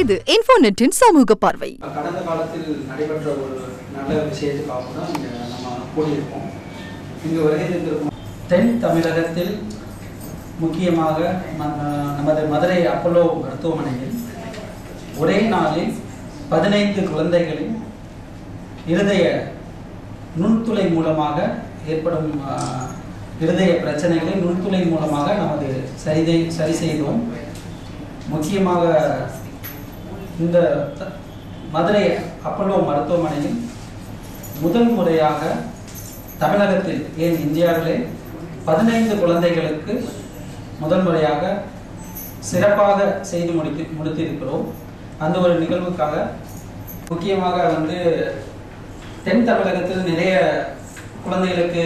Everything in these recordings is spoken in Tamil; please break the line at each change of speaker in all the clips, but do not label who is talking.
இது இன்ஃபோநெட்டின் சமூக பார்வை.
கடந்த காலத்தில் நடைபெற்ற ஒரு நல்ல விஷயத்துக்காக தான் இங்கே நம்ம கூடியிருக்கோம் இங்கு வருகை தந்திருக்கோம் தென் தமிழகத்தில் முக்கியமாக நமது மதுரை அப்பல்லோ மருத்துவமனையில் ஒரே நாளில் பதினைந்து குழந்தைகளின் இருதய நுண்துளை மூலமாக ஏற்படும் இருதய பிரச்சனைகளை நுண்துளை மூலமாக நமது சரிதை சரி செய்தோம். முக்கியமாக இந்த மதுரை அப்பல்லோ மருத்துவமனையில் முதல் முறையாக தமிழகத்தில் ஏன் இந்தியாவிலே பதினைந்து குழந்தைகளுக்கு முதல் முறையாக சிறப்பாக செய்து முடித்து முடித்திருக்கிறோம். அந்த ஒரு நிகழ்வுக்காக முக்கியமாக வந்து தென் தமிழகத்தில் நிறைய குழந்தைகளுக்கு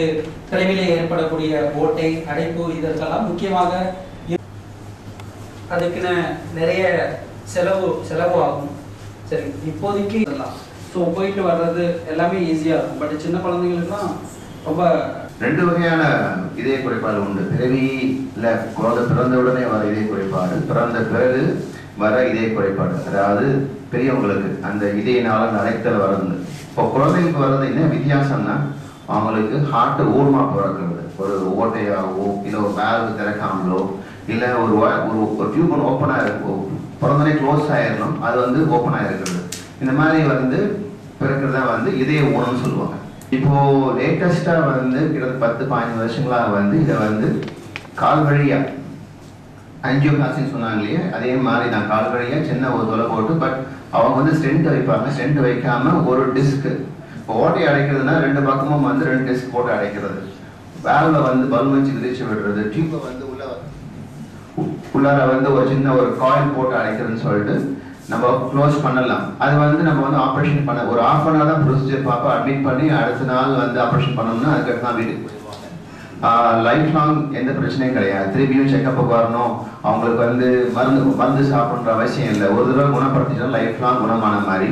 தொலைவிலே ஏற்படக்கூடிய ஓட்டை அடைப்பு இதற்கெல்லாம் முக்கியமாக அதுக்குன்னு நிறைய செலவு செலவு ஆகும் சரி இப்போதைக்கு இதெல்லாம். ஸோ போயிட்டு வர்றது எல்லாமே ஈஸியாக இருக்கும். பட் சின்ன குழந்தைங்களுக்குலாம் ரொம்ப
ரெண்டு வகையான இதய குறைபாடு உண்டு. பிறவியில் குழந்தை பிறந்த உடனே வர இதய குறைபாடு பிறந்த பிறகு வர இதய குறைபாடு. அதாவது பெரியவங்களுக்கு அந்த இதய நாளம் வர்றது. இப்போ குழந்தைங்களுக்கு வர்றது என்ன? வித்தியாசம்னா அவங்களுக்கு ஹார்ட் ஊர்மா பிறக்கிறது. ஒரு ஓட்டையாகவோ இல்லை ஒரு வேல்வு திறக்காமலோ இல்லை ஒரு ஒரு ஒரு டியூப் ஒன்று ஓப்பனாக இருக்கும் பிறந்தனே க்ளோஸ் ஆயிடணும் அது வந்து ஓப்பனாக இருக்கிறது இந்த மாதிரி வந்து பிறக்கிறதா வந்து இதய ஊனம்னு சொல்லுவாங்க. இப்போ லேட்டஸ்டா வந்து கிட்டத்தட்ட பத்து பதினஞ்சு வருஷங்களா வந்து இதை வந்து கால் வழியா ஆஞ்சியோபிளாஸ்டின்னு சொன்னாங்க இல்லையா? அதே மாதிரி நான் கால் வழியா சின்ன ஒரு தொலை போட்டு பட் அவங்க வந்து ஸ்டென்ட் வைப்பாங்க. ஸ்டென்ட் வைக்காம ஒரு டிஸ்க் இப்போ ஓட்டை அடைக்கிறதுனா ரெண்டு பக்கமும் வந்து ரெண்டு டிஸ்க் போட்டு அடைக்கிறது. வேல்வை வந்து பலூன் விதிச்சு விடுறது. டியூப்பை வந்து உள்ள உள்ளார வந்து ஒரு சின்ன ஒரு காயில் போட்டு அடைக்கிறதுன்னு சொல்லிட்டு நம்ம க்ளோஸ் பண்ணலாம். அது வந்து நம்ம வந்து ஆப்ரேஷன் பண்ண ஒரு ஆஃப் அன் ஹவர் தான் ப்ரொசீஜர் பார்ப்போம். அட்மிட் பண்ணி அடுத்த நாள் வந்து ஆப்ரேஷன் பண்ணோம்னா அதுக்கடுத்து தான் வீட்டுக்கு போயிடுவாங்க. லைஃப் லாங் எந்த பிரச்சனையும் கிடையாது. திரும்பியும் செக்கப்புக்கு வரணும். அவங்களுக்கு வந்து மருந்து மருந்து சாப்பிட்ற அவசியம் இல்லை. ஒரு தடவை குணப்படுத்திட்டா லைஃப் லாங் குணமான மாதிரி.